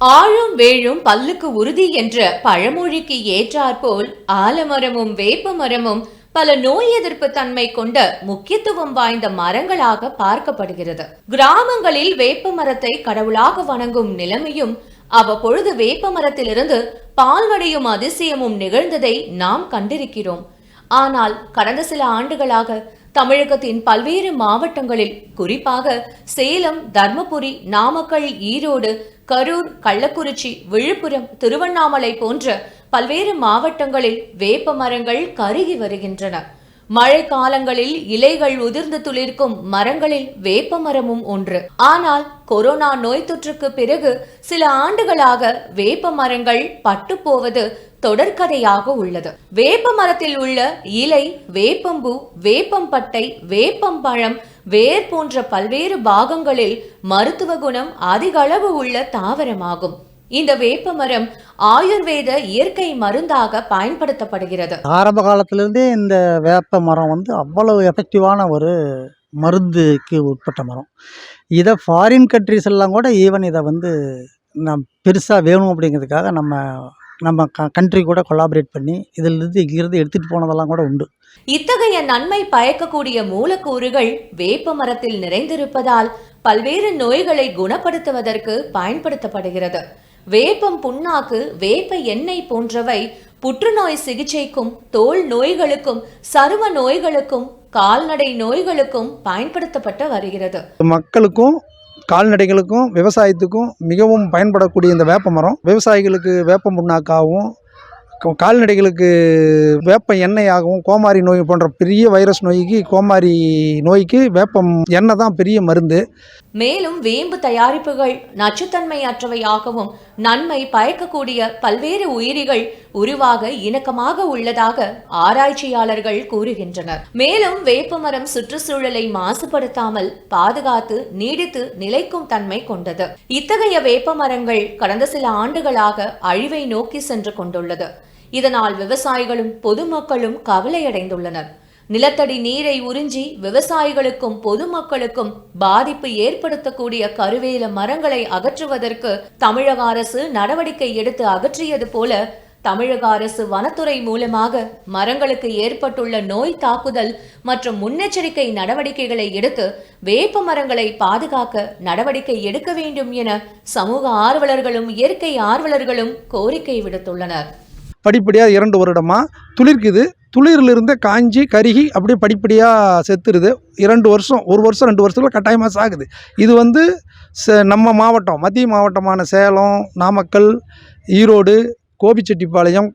ஆழும் வேழும் பல்லுக்கு உறுதி என்ற பழமொழிக்கு ஏற்றாற்போல் ஆலமரமும் வேப்ப மரமும் பல நோய் எதிர்ப்பு தன்மை கொண்ட முக்கியத்துவம் வாய்ந்த மரங்களாக பார்க்கப்படுகிறது. கிராமங்களில் வேப்ப மரத்தை கடவுளாக வணங்கும் நிலைமையும் அவ்வப்பொழுது வேப்ப மரத்திலிருந்து பால் வடையும் அதிசயமும் நிகழ்ந்ததை நாம் கண்டிருக்கிறோம். ஆனால் கடந்த சில ஆண்டுகளாக தமிழகத்தின் பல்வேறு மாவட்டங்களில் குறிப்பாக சேலம் தர்மபுரி நாமக்கல் ஈரோடு கரூர் கள்ளக்குறிச்சி விழுப்புரம் திருவண்ணாமலை போன்ற பல்வேறு மாவட்டங்களில் வேப்ப மரங்கள் கருகி வருகின்றன. மழை காலங்களில் இலைகள் உதிர்ந்து துளிர்க்கும் மரங்களில் வேப்ப மரமும் ஒன்று. ஆனால் கொரோனா நோய் தொற்றுக்கு பிறகு சில ஆண்டுகளாக வேப்ப மரங்கள் பட்டு போவது தொடர்கதையாக உள்ளது. வேப்ப மரத்தில் உள்ள இலை வேப்பம்பூ வேப்பம்பட்டை வேப்பம்பழம் வேர் போன்ற பல்வேறு பாகங்களில் மருத்துவ குணம் அதிக அளவு உள்ள தாவரமாகும். இந்த வேப்ப மரம் ஆயுர்வேத இயற்கை மருந்தாக பயன்படுத்தப்படுகிறது. ஆரம்ப காலத்திலேருந்தே இந்த வேப்ப மரம் வந்து அவ்வளவு எஃபெக்டிவான ஒரு மருந்துக்கு உட்பட்ட மரம். இதை ஃபாரின் கண்ட்ரிஸ் எல்லாம் கூட ஈவன் இதை வந்து நம் பெருசாக வேணும் அப்படிங்கிறதுக்காக நம்ம நம்ம க கண்ட்ரி கூட கொலாபரேட் பண்ணி இதிலிருந்து இங்கிருந்து எடுத்துகிட்டு போனதெல்லாம் கூட உண்டு. இத்தகைய நன்மை பயக்கக்கூடிய மூலக்கூறுகள் வேப்ப மரத்தில் நிறைந்திருப்பதால் பல்வேறு நோய்களை குணப்படுத்துவதற்கு பயன்படுத்தப்படுகிறது. வேப்பம் புண்ணாக்கு வேப்ப எண்ணெய் போன்றவை புற்றுநோய் சிகிச்சைக்கும் தோல் நோய்களுக்கும் சரும நோய்களுக்கும் கால்நடை நோய்களுக்கும் பயன்படுத்தப்பட்டு வருகிறது. மக்களுக்கும் கால்நடைகளுக்கும் விவசாயத்துக்கும் மிகவும் பயன்படக்கூடிய இந்த வேப்ப மரம் விவசாயிகளுக்கு வேப்ப புண்ணாக்காகவும் கால்நடைகளுக்கு வேப்ப எண்ணெயாகவும் கோமாரி நோய் போன்ற பெரிய வைரஸ் நோய்க்கு கோமாரி நோய்க்கு வேப்பம் எண்ணெய் தான் பெரிய மருந்து. மேலும் வேம்பு தயாரிப்புகள் நச்சுத்தன்மையற்றவையாகவும் நன்மை பயக்கக்கூடிய பல்வேறு உயிரிகள் உருவாக இணக்கமாக உள்ளதாக ஆராய்ச்சியாளர்கள் கூறுகின்றனர். மேலும் வேப்பமரம் சுற்றுச்சூழலை மாசுபடுத்தாமல் பாதுகாத்து நீடித்து நிலைக்கும் தன்மை கொண்டது. இத்தகைய வேப்பமரங்கள் கடந்த சில ஆண்டுகளாக அழிவை நோக்கி சென்று கொண்டுள்ளது. இதனால் விவசாயிகளும் பொதுமக்களும் கவலையடைந்துள்ளனர். நிலத்தடி நீரை உறிஞ்சி விவசாயிகளுக்கும் பொதுமக்களுக்கும் பாதிப்பு ஏற்படுத்தக்கூடிய கருவேல மரங்களை அகற்றுவதற்கு தமிழக அரசு நடவடிக்கை எடுத்து அகற்றியது போல தமிழக அரசு வனத்துறை மூலமாக மரங்களுக்கு ஏற்பட்டுள்ள நோய் தாக்குதல் மற்றும் முன்னெச்சரிக்கை நடவடிக்கைகளை எடுத்து வேப்ப மரங்களை பாதுகாக்க நடவடிக்கை எடுக்க வேண்டும் என சமூக ஆர்வலர்களும் இயற்கை ஆர்வலர்களும் கோரிக்கை விடுத்துள்ளனர். படிப்படியாக இரண்டு வருடமாக துளிர்க்குது. துளிரிலிருந்து காஞ்சி கருகி அப்படியே படிப்படியாக செத்துருது. இரண்டு வருஷம் ஒரு வருஷம் ரெண்டு வருஷத்தில் கட்டாயமாக சாகுது. இது வந்து ச நம்ம மாவட்டம் மத்திய மாவட்டமான சேலம் நாமக்கல் ஈரோடு கோபிச்செட்டிப்பாளையம்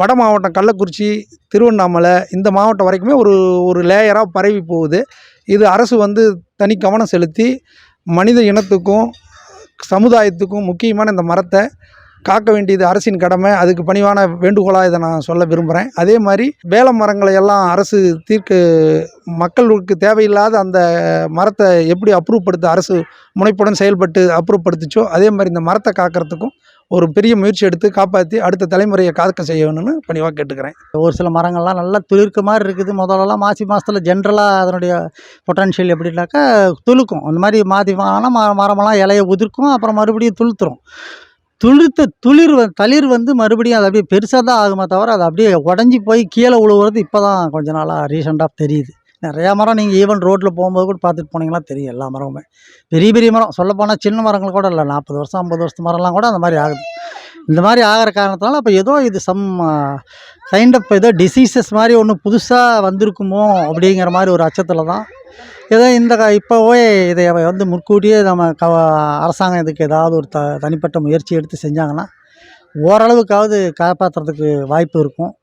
வட மாவட்டம் கள்ளக்குறிச்சி திருவண்ணாமலை இந்த மாவட்டம் வரைக்குமே ஒரு ஒரு லேயராக பரவி போகுது. இது அரசு வந்து தனி கவனம் செலுத்தி மனித இனத்துக்கும் சமுதாயத்துக்கும் முக்கியமான இந்த மரத்தை காக்க வேண்டியது அரசின் கடமை அதுக்கு பணிவான வேண்டுகோளாக இதை நான் சொல்ல விரும்புகிறேன் அதே மாதிரி வேல மரங்களை எல்லாம் அரசு தீர்க்க மக்களுக்கு தேவையில்லாத அந்த மரத்தை எப்படி அப்ரூவ் படுத்த அரசு முனைப்புடன் செயல்பட்டு அப்ரூவ் படுத்துச்சோ அதே மாதிரி இந்த மரத்தை காக்கிறதுக்கும் ஒரு பெரிய முயற்சி எடுத்து காப்பாற்றி அடுத்த தலைமுறையை காக்க செய்யணும்னு பணிவாக கேட்டுக்கிறேன். ஒரு சில மரங்கள்லாம் நல்லா துளிர்க்க மாதிரி இருக்குது. முதல்லலாம் மாசி மாதத்தில் ஜென்ரலாக அதனுடைய பொட்டன்ஷியல் எப்படின்னாக்கா துளுக்கும். அந்த மாதிரி மாற்றி ஆனால் ம மரமெல்லாம் இலையை உதிர்க்கும் அப்புறம் மறுபடியும் துளுத்துரும். துளிர்த்த துளிர் வ தளிர் வந்து மறுபடியும் அது அப்படியே பெருசாக தான் ஆகுமே தவிர அது அப்படியே உடஞ்சி போய் கீழே விழுவுறது இப்போ தான் கொஞ்ச நாளாக ரீசெண்டாக தெரியுது. நிறையா மரம் நீங்கள் ஈவன் ரோட்டில் போகும்போது கூட பார்த்துட்டு போனீங்கன்னா தெரியும் எல்லா மரமுமே. பெரிய பெரிய மரம். சொல்லப்போனால் சின்ன மரங்கள் கூட இல்லை. நாற்பது வருஷம் ஐம்பது வருஷத்து மரம்லாம் கூட அந்த மாதிரி ஆகுது. இந்த மாதிரி ஆகிற காரணத்தினால அப்போ ஏதோ இது சம் கைண்ட் ஆஃப் ஏதோ டிசீசஸ் மாதிரி ஒன்று புதுசாக வந்திருக்குமோ அப்படிங்கிற மாதிரி ஒரு அச்சத்தில் தான். ஏதோ இந்த க- இப்போவே இதை வந்து முன்கூட்டியே நம்ம க அரசாங்கம் இதுக்கு ஏதாவது ஒரு த தனிப்பட்ட முயற்சி எடுத்து செஞ்சாங்கன்னா ஓரளவுக்காவது காப்பாற்றுறதுக்கு வாய்ப்பு இருக்கும்.